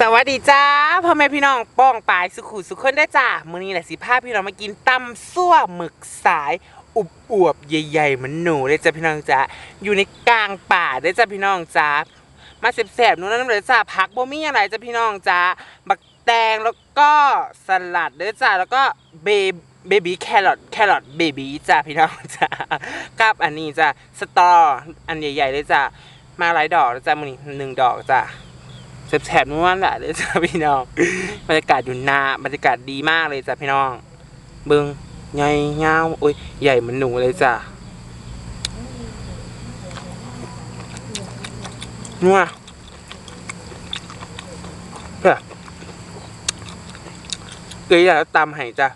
สวัสดีจ้าพ่อแม่พี่น้องป้องปายสุขุสุขคนได้จ้ามื้อนี้แหละสิพาพี่น้องมากินตำซั่วหมึกสายอุบอวบใหญ่ๆเหมือนหนูเลยจ้าพี่น้องจ้าอยู่ในกลางป่าได้จ้าพี่น้องจ้ามาแสบๆนู้นนั่นเลยจ้าผักบ่มีอะไรจ้าพี่น้องจ้าบักแตงแล้วก็สลัดเด้อจ้าแล้วก็เบเบบี้แครอทแครอทเบบี้จ้าพี่น้องจ้ากับอันนี้จ้าสตออันใหญ่ๆเลยจ้ามาหลายดอกนะจ้ามื้อนี้หนึ่งดอกจ้า แสบๆนู่นแหละเลยจ้ะพี่น้องบรรยากาศอยู่นาบรรยากาศดีมากเลยจ้ะพี่น้อง เบิงใหญ่เงาโอ้ยใหญ่เหมือนหนูเลยจ้ะนัวเพื่อเกยอยากตำให้จ้ะ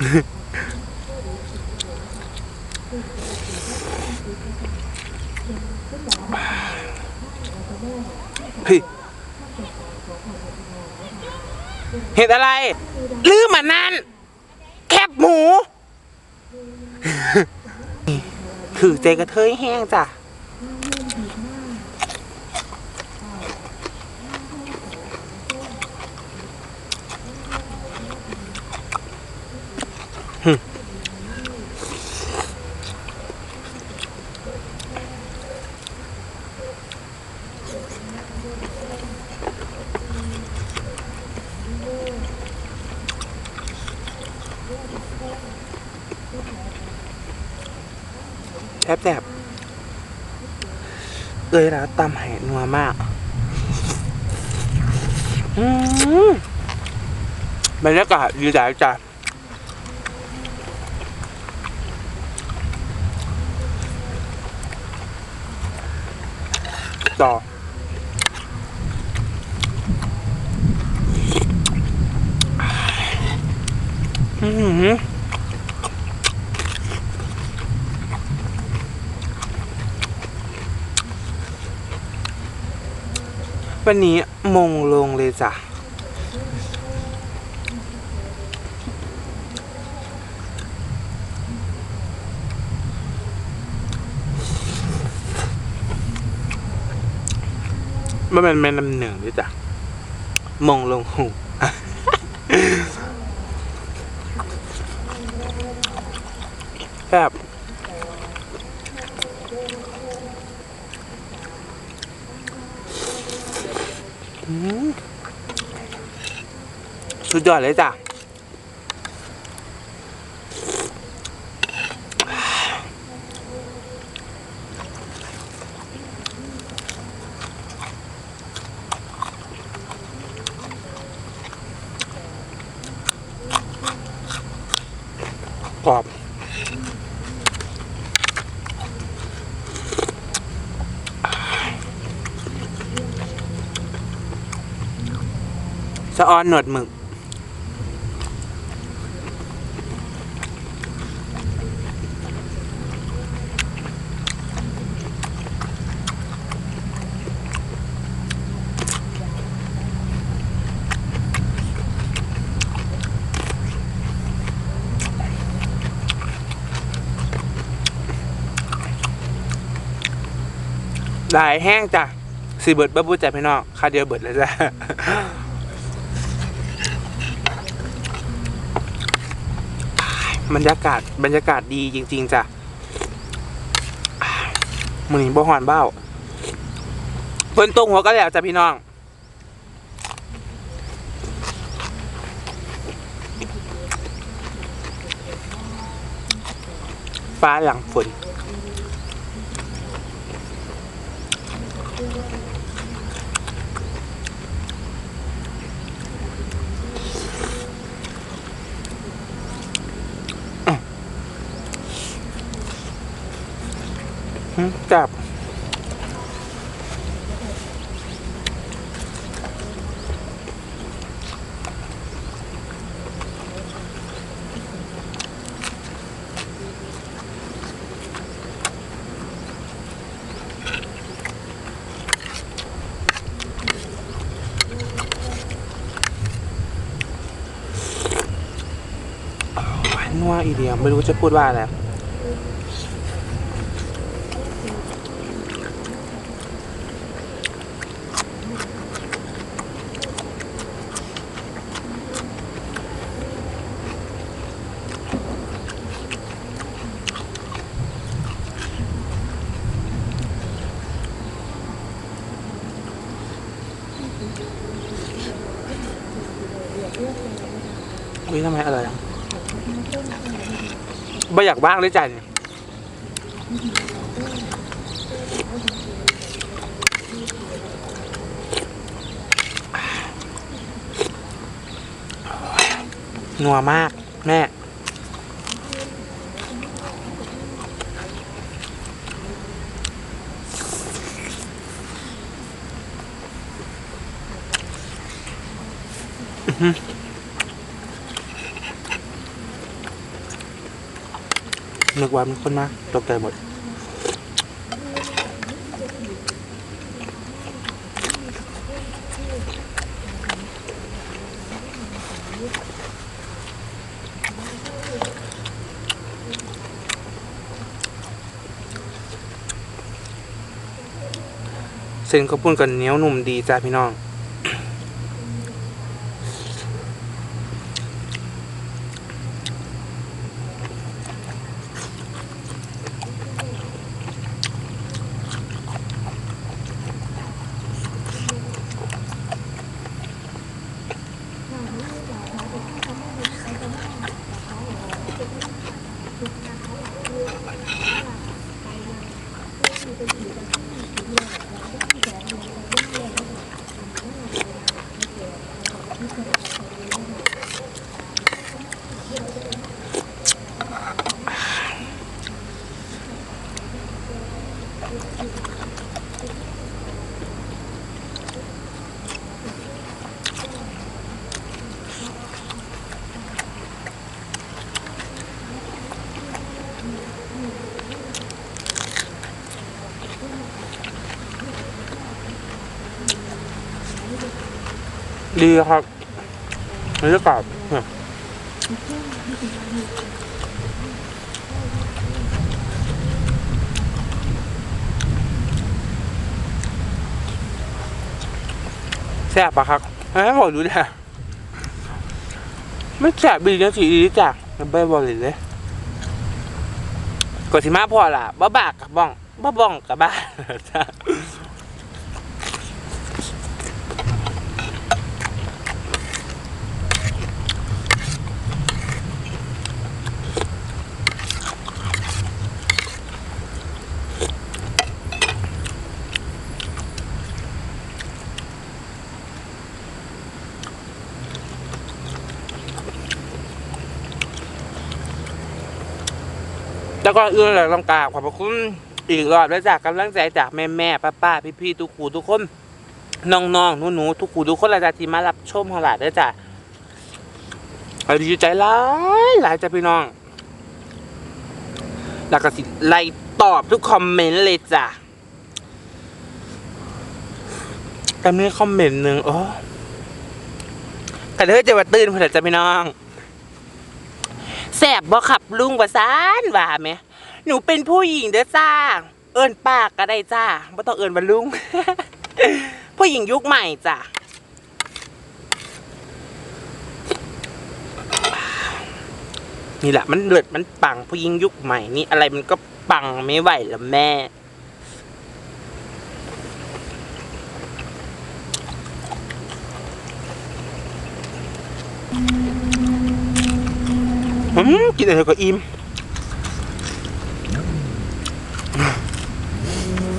พี่ เห็ดอะไร ลืมอันนั้น แคบหมูถือใจกระเทยแห้งจ้ะ แทบแทบเอ้ยแล้วตำไห่นัวมากอืมบรรยากาศดีใจจ้ะต่ออืม วันนี้มงลงเลยจ้ะ มันเป็นแม่น้ำหนึ่งด้วยจ้ะ มงลงหูแบบ สุดยอดเลยจ้ะกรอบสะออนหนวดหมึก ลายแห้งจ้ะสีเบิดบ้าบูจ่าพี่น้องค่าเดียวเบิดเลยจ้ะบรรยากาศบรรยากาศดีจริง ๆจ้ะมือนี้บ่หอนเบ้าเปิ้นตรงหัวก็แล้วจ้ะพี่น้องฟ้าหลังฝน อืม จับากอีเดียวไม่รู้จะพูดว่าอะไรอุ้ยทำไมอร่อยจั ไม่อยากบ้างเลยจ้ะเนี่ยนัวมาก แม่ นึกว่ามีคนมาตกใจหมดเส้นข้าวปุ้นกันเหนียวหนุ่มดีจ้าพี่น้อง ดีครับบรรยากาศแซ่บปะครับให้บอกดูดิไม่แซ่บดีนะสิดีจ้ะมันไม่บอกเลยเลยกดสิมาพอล่ะบ้าบากกับบ้องบ้าบ้องกับบ้า จ้ะแล้วก็เอื้อเลยต้องกราบขอบพระคุณอีกรอบแล้วจากกำลังใจจากแม่แม่ป้าป้าพี่พี่ๆทุกครูทุกคนน้องน้องหนูหนูๆทุกครูทุกคนเลยจ้ะที่มารับชมของหลานด้วยจ้ะเราดีใจหลายหลายจ้ะพี่น้องแล้วก็สิไล่ตอบทุกคอมเมนต์เลยจ้ะแต่มีคอมเมนต์หนึ่งโอ้กระเทยจะมาตื่นเพื่อจะพี่น้องแสบบ่ขับลุงประสานว่าไหม หนูเป็นผู้หญิงเด้อจ้า เอิญปากก็ได้จ้าไม่ต้องเอิญว่าลุง ผู้หญิงยุคใหม่จ้ะนี่แหละมันเดือดมันปังผู้หญิงยุคใหม่นี่อะไรมันก็ปังไม่ไหวแล้วแม่ อืมกินอะไรก็อิ่ม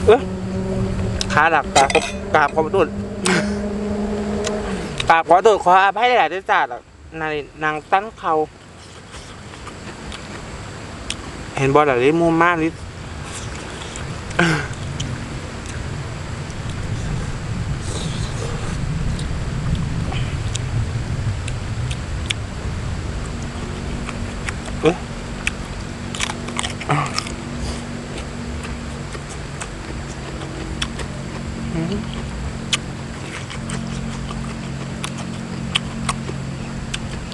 เออขาหลักกราบกราบขอโทษกราบขอโทษขออภัยหลายๆด้วยจ้าในนางตั้งเขา เห็นบอลอะไรมุมมากนิด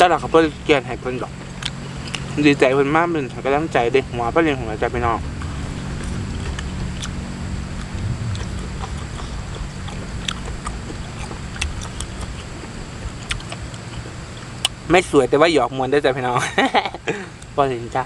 จ้าหลักเขาเพื่อเกียนให้เพิ่นดอก ดีใจเพิ่นมากเป็นก็ตั้งใจเด็กหัวป้าเรียนหัวใจไปนอกไม่สวยแต่ว่าหยอกมวนได้ใจพี่น้องพอเห็นจ้า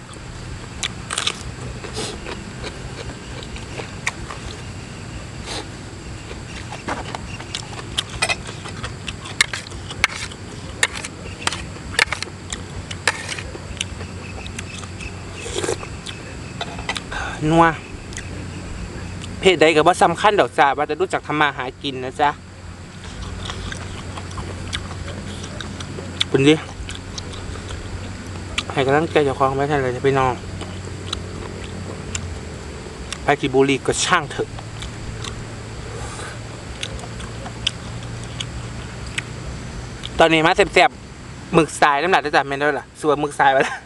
นัวเพศใดก็บ่สำคัญดอกจ้าว่าจะรู้จักทำมาหากินนะจ๊ะคุณดิให้กำลังใจเจ้าของไว้ท่เลยจะไปนองไปกิบุรีก็ช่างเถอะตอนนี้มาเสียบๆหมึกสายน้ำหนักจะจับเมนด้วยล่ะส่วนหมึกสายไปแล้ว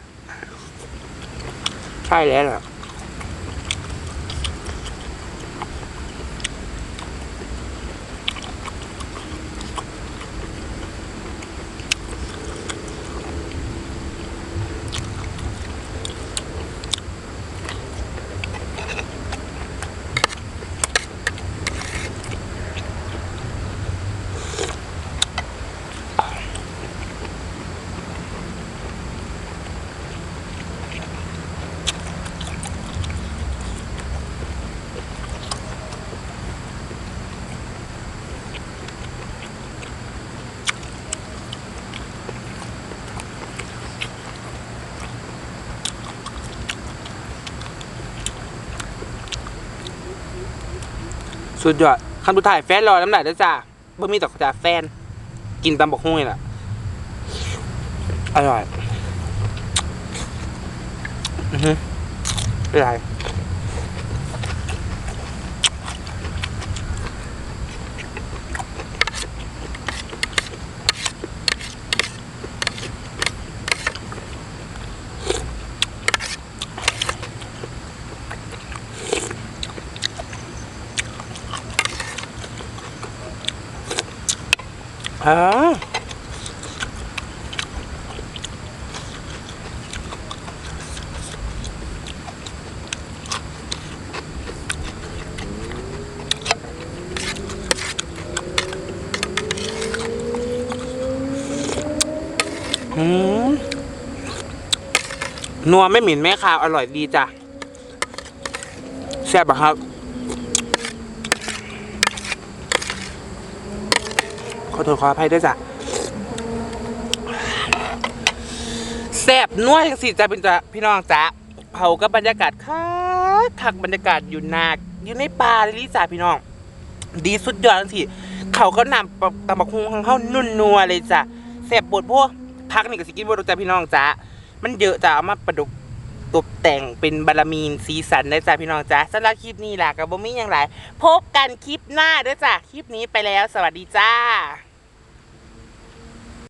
ใช่แล้วล่ะ สุดยอดคำสุดท้ายแฟนรอน้ำหนักด้วยจ้าบ่มีตอจ้าแฟน กินตำบักหุ่งนี่แหละอร่อย อือฮึไม่ไร อ่าอืมนัวไม่หมิ่นไม่คาว อร่อยดีจ้ะแซ่บปะครับ ขอโทษขออภัยด้วยจ้ะแซ่บนัวจังสิจ้ะเป็นจ้ะพี่น้องจ้ะเผากับบรรยากาศคักคักบรรยากาศอยู่นาอยู่ในป่าเลยลิจ้ะพี่น้อง ดีสุดยอดจังสิเขาก็นำตำบักฮุงของเขานุ่นนัวเลยจ้ะแซ่บบดพวกพักนี่ก็สิกินบดจ้ะพี่น้องจ้ะมันเยอะจ้ะเอามาประดุก ตกแต่งเป็นบารมีนสีสันได้จ้ะพี่น้องจ้ะสำหรับคลิปนี้ล่ะกับบ่มีอย่างไรพบกันคลิปหน้าด้วยจ้ะคลิปนี้ไปแล้ว สวัสดีจ้า